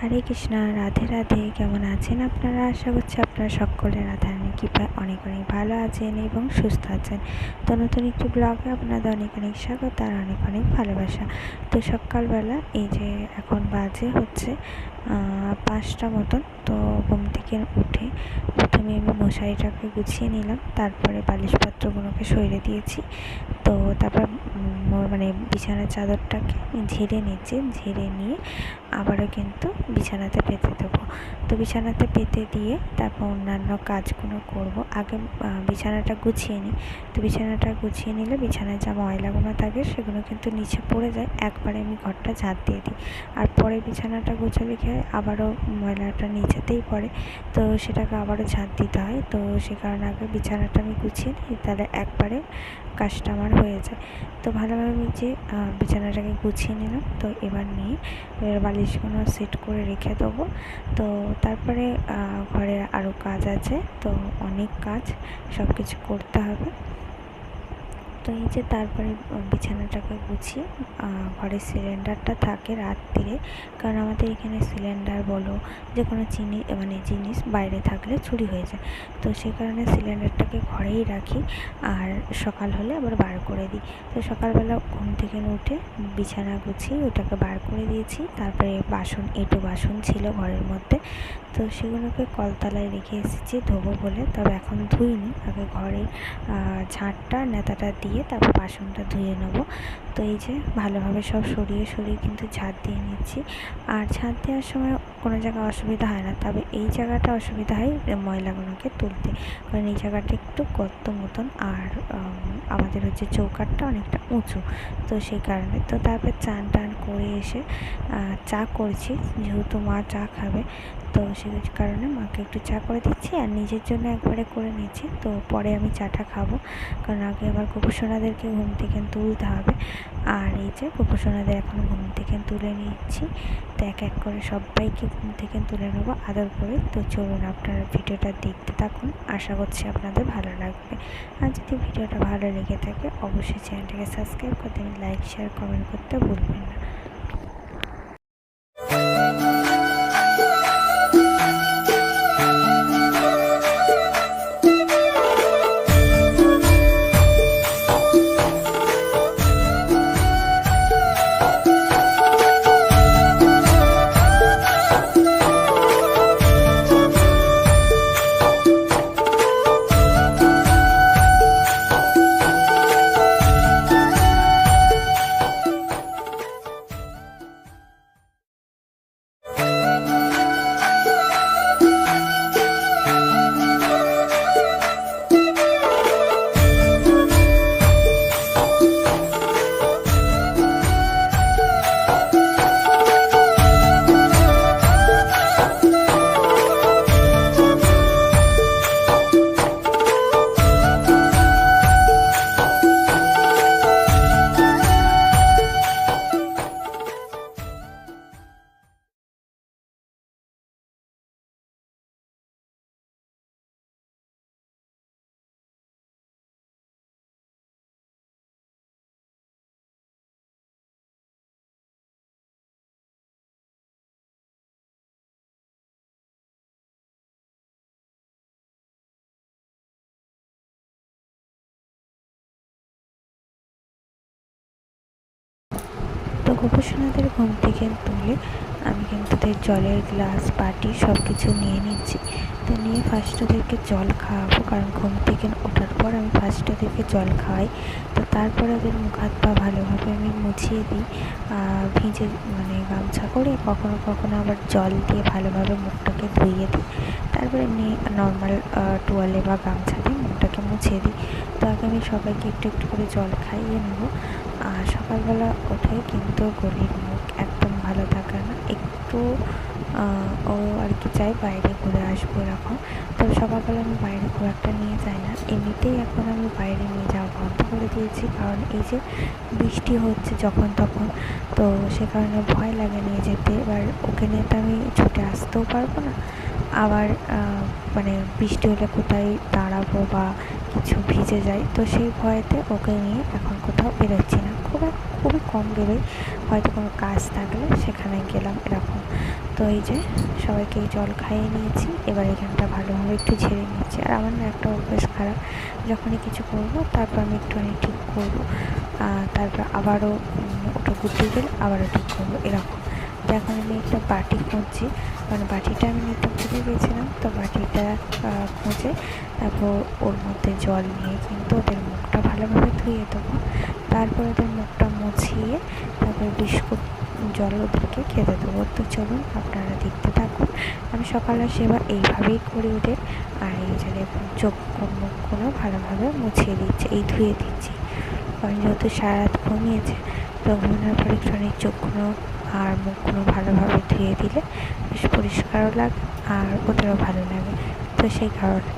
হরে কৃষ্ণ, রাধে রাধে। কেমন আছেন আপনারা? আশা করছি আপনারা সকলে রাধারানী কৃপায় অনেক অনেক ভালো আছেন এবং সুস্থ আছেন। তো নতুন একটি ব্লগে আপনাদের অনেক অনেক স্বাগত আর অনেক অনেক ভালোবাসা। তো সকালবেলা এই যে এখন বাজে হচ্ছে পাঁচটা মতন। তো ঘুম থেকে উঠে প্রথমে আমি মশারিটাকে গুছিয়ে নিলাম, তারপরে বালিশপত্রগুলোকে সরিয়ে দিয়েছি। তো তারপর মানে বিছানার চাদরটাকে ঝেড়ে নিচ্ছি, ঝেড়ে নিয়ে আবারও কিন্তু বিছানাতে পেতে দেবো। তো বিছানাতে পেতে দিয়ে তারপর অন্যান্য কাজগুলো করব। আগে বিছানাটা গুছিয়ে নিই। তো বিছানাটা গুছিয়ে নিলে বিছানায় যা ময়লাগুলো থাকে সেগুলো কিন্তু নিচে পড়ে যায়। একবারে আমি ঘরটা ঝাঁট দিয়ে দিই। আর পরে বিছানাটা গোছালে কি হয়? আবারও ময়লাটা নিচেতেই পড়ে। তো সেটাকে আবারও ঝাঁট দিতে হয়। তো সে কারণে আগে বিছানাটা আমি গুছিয়ে নিই, তাহলে একবারে কাজটা আমার হয়ে যায়। তো ভালোভাবে আমি যে বিছানাটাকে গুছিয়ে নিলাম। তো এবার নিয়ে বালিশগুলো সেট করে রেখে দেবো। তো তারপরে ঘরের আরও কাজ আছে। তো অনেক কাজ সব কিছু করতে হবে। তো এই যে তারপরে বিছানাটাকে গুছিয়ে ঘরে সিলিন্ডারটা থাকে রাত্রিরে কারণ আমাদের এখানে সিলিন্ডার বলো যে কোনো চিনি মানে জিনিস বাইরে থাকলে চুরি হয়ে যায়। তো সেই কারণে সিলিন্ডারটাকে ঘরেই রাখি, আর সকাল হলে আবার বার করে দিই। তো সকালবেলা ঘুম থেকে উঠে বিছানা গুছিয়ে ওটাকে বার করে দিয়েছি। তারপরে বাসন, এঁটো বাসন ছিল ঘরের মধ্যে। তো সেগুলোকে কলতলায় রেখে এসেছি ধোবো বলে, তবে এখন ধুইনি। আগে ঘরে ঝাঁটটা, নেতাটা দিয়ে তারপর বাসনটা ধুয়ে নেব। তো এই যে ভালোভাবে সব সরিয়ে সরিয়ে কিন্তু ঝাঁট দিয়ে নিচ্ছি। আর ঝাঁট দেওয়ার সময় কোনো জায়গায় অসুবিধা হয় না, তবে এই জায়গাটা অসুবিধা হয় ময়লাগুলোকে তুলতে। কারণ এই জায়গাটা একটু গর্ত মতন আর আমাদের হচ্ছে চৌকাটটা অনেকটা উঁচু। তো সেই কারণে তো তারপর চান টান করে এসে চা করছি, যেহেতু মা চা খাবে। তো সেই কারণে মাকে একটু চা করে দিচ্ছি আর নিজের জন্য একবারে করে নিচ্ছি। তো পরে আমি চাটা খাব। কারণ আগে আবার গোপুসোনাদেরকে ঘুম থেকে তুলতে হবে। আর এই যে গোপুসোনাদের এখন ঘুম থেকে তুলে নিচ্ছি। তো এক এক করে সবাইকে ঘুম থেকে তুলে নেব। আদর করে। তো চলুন আপনারা ভিডিওটা দেখতে থাকুন। আশা করছি আপনাদের ভালো লাগবে। আর যদি ভিডিওটা ভালো লেগে থাকে, অবশ্যই চ্যানেলটাকে সাবস্ক্রাইব করতে লাইক, শেয়ার, কমেন্ট করতে ভুলবেন না। তো গোপসোনাদের ঘুম থেকে তুলে আমি কিন্তু ওদের জলের গ্লাস, বাটি সব কিছু নিয়ে নিচ্ছি। তো নিয়ে ফার্স্ট ওদেরকে জল খাওয়াবো, কারণ ঘুম থেকে ওঠার পর আমি ফার্স্ট ওদেরকে জল খাওয়াই। তো তারপরে ওদের মুখ, হাত, পা ভালোভাবে আমি মুছিয়ে দিই ভিজে মানে গামছা করে কখনো কখনো আবার জল দিয়ে ভালোভাবে মুখটাকে ধুইয়ে দিই। তারপরে এমনি নর্মাল টোয়ালে বা গামছা দিয়ে মুখটাকে মুছিয়ে দিই। তো আগে আমি সবাইকে একটু একটু করে জল খাইয়ে নেব। সকালবেলা উঠে কিন্তু গলির মুখ একদম ভালো থাকে না। একটু ও আর কি চাই বাইরে ঘুরে আসব এরকম। তো সকালবেলা আমি বাইরে খুব একটা নিয়ে যাই না। এমনিতেই এখন আমি বাইরে নিয়ে যাওয়া বন্ধ করে দিয়েছি। কারণ এই যে বৃষ্টি হচ্ছে যখন তখন, তো সে কারণে ভয় লাগে নিয়ে যেতে। এবার ওকে নিয়ে তো আমি ছুটে আসতেও পারব না। আবার মানে বৃষ্টি হলে কোথায় দাঁড়াবো বা কিছু ভিজে যায়, তো সেই ভয়েতে ওকে নিয়ে এখন কোথাও বেরোচ্ছি না। খুব খুবই কম বেরোই হয়তো কোনো কাজ থাকলে সেখানে গেলাম এরকম। তো এই যে সবাইকে জল খাইয়ে নিয়েছি, এবার এখানটা ভালোভাবে একটু ঝেড়ে নিচ্ছি। আর আমার না একটা অভ্যেস খারাপ, যখনই কিছু করব তারপর আমি একটুখানি ঠিক করব তারপর আবারও ওটা গুটিয়ে গেলে আবারও ঠিক করব, এরকম। তো এখন আমি একটা বাটি খুঁজছি। মানে বাটিটা আমি নিতে ভুলে গেছিলাম, তো বাটিটা খুঁজে তারপর ওর মধ্যে জল নিয়ে কিন্তু ওদের মুখটা ভালোভাবে ধুয়ে দেবো। তারপর ওদের মুখটা মুছিয়ে তারপর বিস্কুট, জল ওদেরকে খেতে দেবো। তো চলুন আপনারা দেখতে থাকুন। আমি সকালের সেবা এইভাবেই করি ওদের, আর এই যে চোখ মুখগুলো ভালোভাবে মুছিয়ে দিচ্ছে, এই ধুয়ে দিচ্ছি। কারণ যেহেতু সারা রাত ঘুমিয়েছে, তো ঘুমানোর পরে চোখগুলো আর মুখগুলো ভালোভাবে ধুয়ে দিলে বেশ পরিষ্কারও লাগে আর ওদেরও ভালো লাগে। তো সেই কারণে।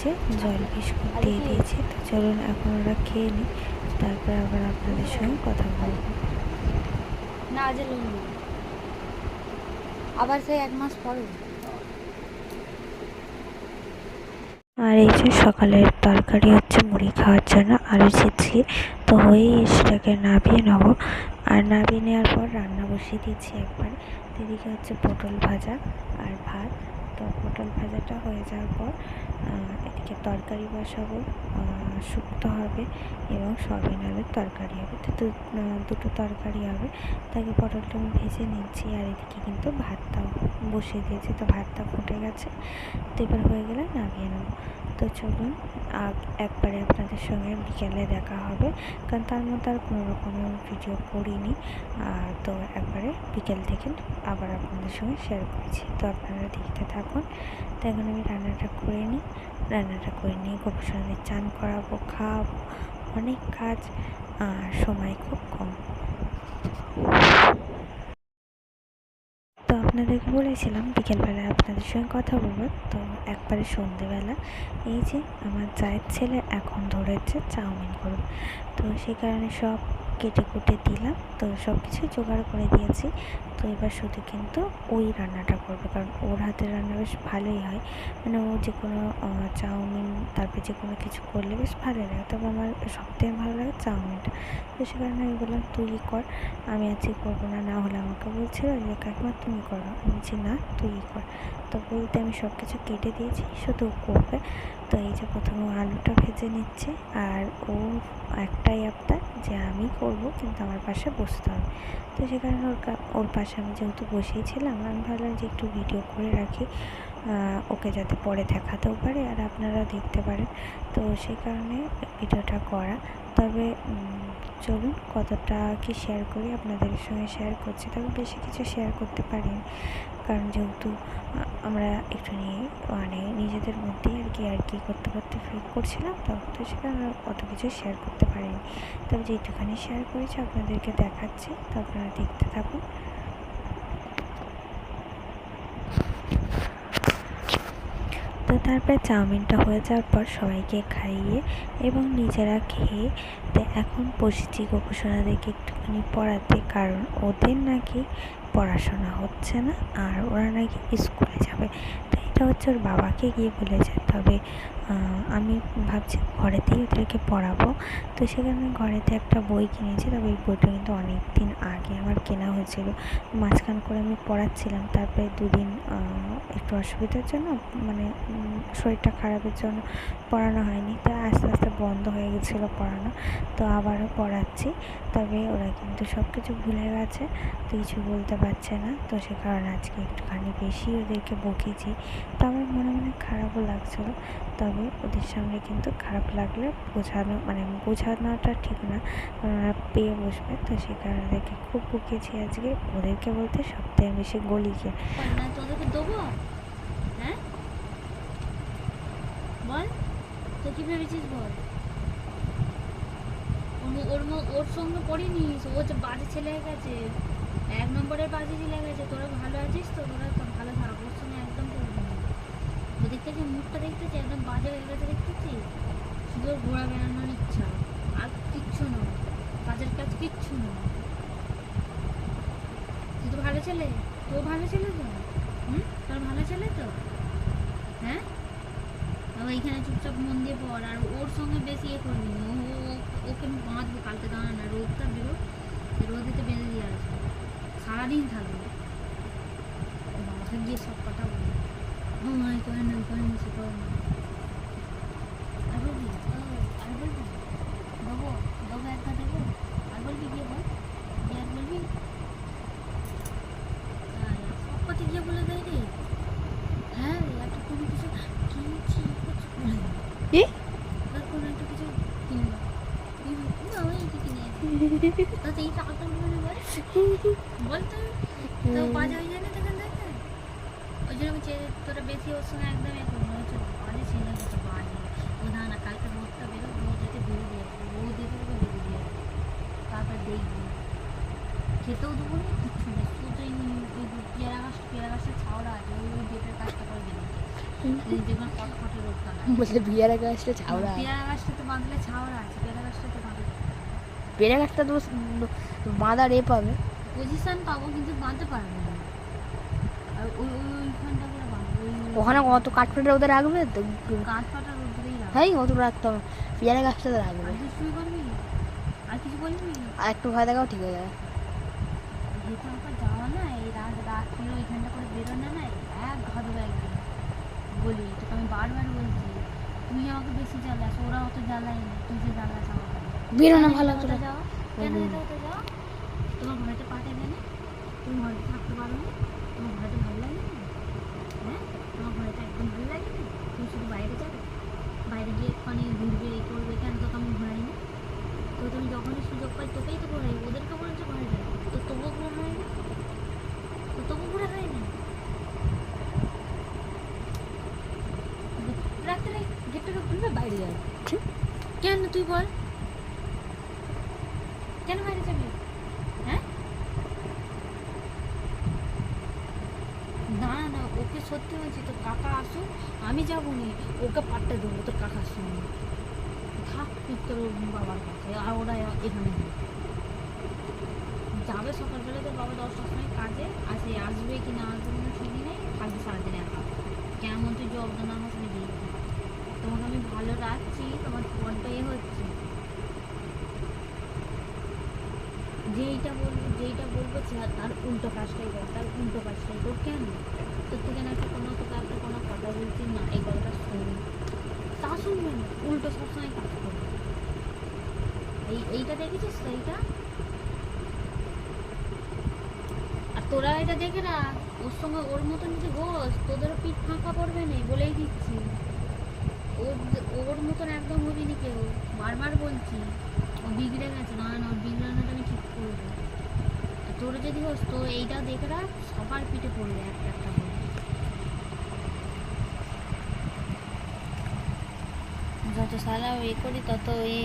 যে জল বিস্কুট দিয়ে দিয়েছে। তো চলুন এখন ওরা খেয়ে নিই তারপর আবার আপনাদের সঙ্গে কথা বলব। না আবার সেই এক মাস পরে। আর এই যে সকালের তরকারি হচ্ছে মুড়ি খাওয়ার জন্য আলু চিপছি তো হয়েই সেটাকে নাবিয়ে নেব। আর নাবিয়ে নেওয়ার পর রান্না বসিয়ে দিচ্ছি একবার। দিদিকে হচ্ছে পটল ভাজা আর ভাত। তো পটল ভাজাটা হয়ে যাওয়ার পর এদিকে তরকারি বসাবো শুক্তো হবে এবং সয়াবিন আলুর তরকারি হবে। তো দুটো তরকারি হবে। তাকে পটলটা আমি ভেজে নিচ্ছি আর এদিকে কিন্তু ভাতটাও বসিয়ে দিয়েছি। তো ভাতটা ফুটে গেছে। তো এবার হয়ে গেলে নামিয়ে নেব। তো চলুন একবারে আপনাদের সঙ্গে বিকেলে দেখা হবে। কারণ তার মধ্যে আর কোনো রকমের ভিডিও করিনি। তো একবারে বিকেল থেকে আবার আপনাদের সঙ্গে শেয়ার করছি। তো আপনারা দেখতে থাকুন। তো এখন আমি রান্নাটা করে নিই। রান্নাটা করে নিয়ে গোপসনাদের চান করাবো। খাওয়াবো অনেক কাজ, আর সময় খুব কম। তো আপনাদেরকে বলেছিলাম, বিকেলবেলায় আপনাদের সঙ্গে কথা বলব। তো একবারে সন্ধেবেলা, এই যে আমার চায়ের ছেলে এখন ধরেছে চাউমিন করুন তো সেই কারণে সব কেটে কুটে দিলাম। তো সব কিছুই জোগাড় করে দিয়েছি। তো এবার শুধু কিন্তু ওই রান্নাটা করবে। কারণ ওর হাতের রান্না বেশ ভালোই হয়। মানে ও যে কোনো চাউমিন, তারপরে যে কোনো কিছু করলে বেশ ভালোই লাগে। তবে আমার সবথেকে ভালো লাগে চাউমিনটা। তো সে কারণে আমি বললাম, তুই কর, আমি আজকে করব না। না হলে আমাকে বলছিল যে, কাকিমা, তুমি করো। আমি বলছি, না, তুই কর। তো বলতে আমি সব কিছু কেটে দিয়েছি, শুধু করবে। তো এই যে প্রথমে আলুটা ভেজে নিচ্ছে, আর ও একটাই আপনার যে আমি করব, কিন্তু আমার পাশে বসতে হবে। তো সেখানে ওর ওর পাশে আমি যেহেতু বসেই ছিলাম, আমি ভাবলাম যে একটু ভিডিও করে রাখি। ওকে যাতে পরে দেখাতেও পারে আর আপনারা দেখতে পারেন। তো সেই কারণে ভিডিওটা করা। তবে চলুন কতটা কি শেয়ার করি, আপনাদের সঙ্গে শেয়ার করছি। তবে বেশি কিছু শেয়ার করতে পারিনি। কারণ যেহেতু আমরা একটু নিয়ে মানে নিজেদের মধ্যেই আর কি আর কি করতে করতে ফিল করছিলাম, তো তো সেখানে অত কিছু শেয়ার করতে পারিনি। তবে যেটুখানি শেয়ার করেছি, আপনাদেরকে দেখাচ্ছি। তো আপনারা দেখতে থাকুন। তো তারপরে চাউমিনটা হয়ে যাওয়ার পর সবাইকে খাইয়ে এবং নিজেরা খেয়ে তো এখন বসেছি গোপসোনাদেরকে একটুখানি পড়াতে, কারণ ওদের নাকি পড়াশোনা হচ্ছে না আর ওরা নাকি স্কুলে যাবে। তো এটা হচ্ছে ওর বাবাকে গিয়ে বলেছে তবে আমি ভাবছি ঘরেতেই ওদেরকে পড়াবো। তো সেখানে ঘরেতে একটা বই কিনেছি, তবে এই বইটা কিন্তু অনেক দিন আগে আমার কেনা হয়েছিল। মাঝখান করে আমি পড়াচ্ছিলাম, তারপরে দুদিন একটু অসুবিধার জন্য মানে শরীরটা খারাপের জন্য পড়ানো হয়নি। তো আস্তে আস্তে বন্ধ হয়ে গেছিল পড়ানো, তো আবারও পড়াচ্ছি। তবে ওরা কিন্তু সব কিছু ভুলে গেছে, তো কিছু বলতে পারছে না। তো সে কারণে আজকে একটুখানি বেশি ওদেরকে বকেছি। তো আমার মনে মনে খারাপও লাগছিল তবে ওদের সামনে কিন্তু খারাপ লাগলে বোঝানো মানে বোঝানোটা ঠিক না। ওরা পেয়ে বসবে। তো সে কারণে ওদেরকে খুব বকেছি আজকে। ওদেরকে বলতে সবথেকে বেশি গলিকে তোদেরকে দেবো? হ্যাঁ? বল, তো কি ভেবেছিস বল? ওর ওর সঙ্গে পড়িনি। ও যে বাজে ছেলে গেছে। এক নম্বরের বাজিরই লেগেছে তোরা ভালো আছিস তো? তোরা ভালো থাক ওর ও দেখতেছি মুখটা দেখতেছি একদম বাজে হয়ে গেছে দেখতেছি শুধু ঘোরা বেড়ানোর ইচ্ছা। আর কিচ্ছু নয়। কাজের কাজ কিচ্ছু নয়। তুই তো ভালো ছেলে। তো ভালো ছেলে তো? হুম? তোর ভালো ছেলে তো? হ্যাঁ? এইখানে চুপচাপ মন দিয়ে পড়। আর ওর সঙ্গে বেশি ইয়ে করবি ও ওকে আমি বাঁধবো কালকে দাঁড়া না। রোদটা বেরো। রোদেতে বেঁধে দিয়ে আসব। সারাদিন থাকবে। বাবাকে গিয়ে সব কথা বলবে। বল গিয়ে আর বলবি আয়, সব কথা গিয়ে বলে দেয় রে হ্যাঁ রে একটা কোনো কিছু কিনছি কিছু বলে না। কি আর কোনো একটা কিছু কিনবো কিনবো না ওই কি কিনে তাতে এই টাকাটা উঠবে না বল বল তো তো বাজে হয়ে যায় না তখন দেখে ওই জন্য আমি চেয়ে তোরা বেশি ওর সঙ্গে একদম এ করব হচ্ছে বাজে ছেলে কিছু বাজে ও না না কালকে রোদটা বেরো রোদ যেতে বেরিয়ে দিয়ে আসব রোদ দেখে তোকে বেরিয়ে দিয়ে আসব তারপর দেখবি খেতেও পেয়ারা গাছ পেয়ারা গাছের ছাওড়া আছে বিয়ার গাছটা পেয়ারা গাছটা তো বাঁধলে ছাওড়া আছে পেয়ারা গাছটা তো পেয়ারা গাছটা তো বাঁধতে পারব না আর ওই ওই ওইখানটা করে বাঁধবো ওখানে কত কাঠফাটা ওদের রাখবে তো কাঁচ পাটা রোদ্রেই হ্যাঁ অত রাখতে হবে পেয়ারা গাছটাতে রাখবে আর কিছু করবি আর কিছু বলবি আর একটু ভয় দেখাও ঠিক হয়ে যাবে যেহেতু যাওয়া না এই রাত রাত্রি ওইখানটা করে বেরোনো না এক ঘাদবে একদিন বলি তোকে আমি বারবার বলছি তুই আমাকে বেশি জ্বালাস ওরা অত জ্বালাই না তুই যে জ্বালাস আমাকে। বেরো না কেন ভালো করে যাও? কেন যেতে হতে যাও? তোমার ঘরেতে পাঠাবে না তুমি ঘরে থাকতে পারো না তোমার ঘরেতে ভালো লাগে না হ্যাঁ? তোমার ঘরেতে একদম ভালো লাগে না তুমি শুধু বাইরে যাবে? বাইরে গিয়ে ওখানে ঘুরবে এই করবে কেন? তোকে আমি ঘোরাই না তো তুমি যখনই সুযোগ পাই তোকেই তো ঘোরাই ওদেরকে বলছো ঘরে যাবে তো তবুও ঘোরা হয় না তো তবু ঘোরা হয় না রাত্রে গেটটা খুলবে বাইরে যাবে কেন তুই বল। কেন বাইরে যাবি? হ্যাঁ? না না, ওকে সত্যি বলছি, তোর কাকা আসুক, আমি যাব নি। ওকে পাট্টা দেবো, তোর কাকার সঙ্গে থাক, তুই তোর বাবার কাছে, আর ওরা এখানে যাবে সকালবেলা, তোর বাবা দশটার সময় কাজে, আসে, আসবে কি না আসবে কোনো ঠিক নেই থাকবে সারাদিন একা। কেমন তুই জব না আমার সঙ্গে দিয়ে দিবি। তোমাকে আমি ভালো রাখছি, তোমার বড্ড এ হচ্ছে। যেইটা বলব যেইটা বলব তার উল্টো কাজটাই কর তার উল্টো কাজটাই কর কেন? তোর থেকে না একটা কোনো তোকে একটা কোনো কথা বলছি না, এই কথাটা শুনবি তা শুনবে না, উল্টো সবসময় কাজ করবে এই, এইটা দেখেছিস তো এইটা? আর তোরা এটা দেখে না, ওর সঙ্গে ওর মতন যদি গোস তোদেরও পিঠ ফাঁকা পড়বে না বলেই দিচ্ছি। ওর ওর মতন একদম হবি নি কেউ। বারবার বলছি, ও বিগড়ে গেছে। না না, ওর বিগড়ানোটা আমি ঠিক করব। তোর যদি হোস, তো এইটা দেখে রাখ, সবার পিঠে পড়বে একটা একটা করে। যত সালা এ করি, তত এ।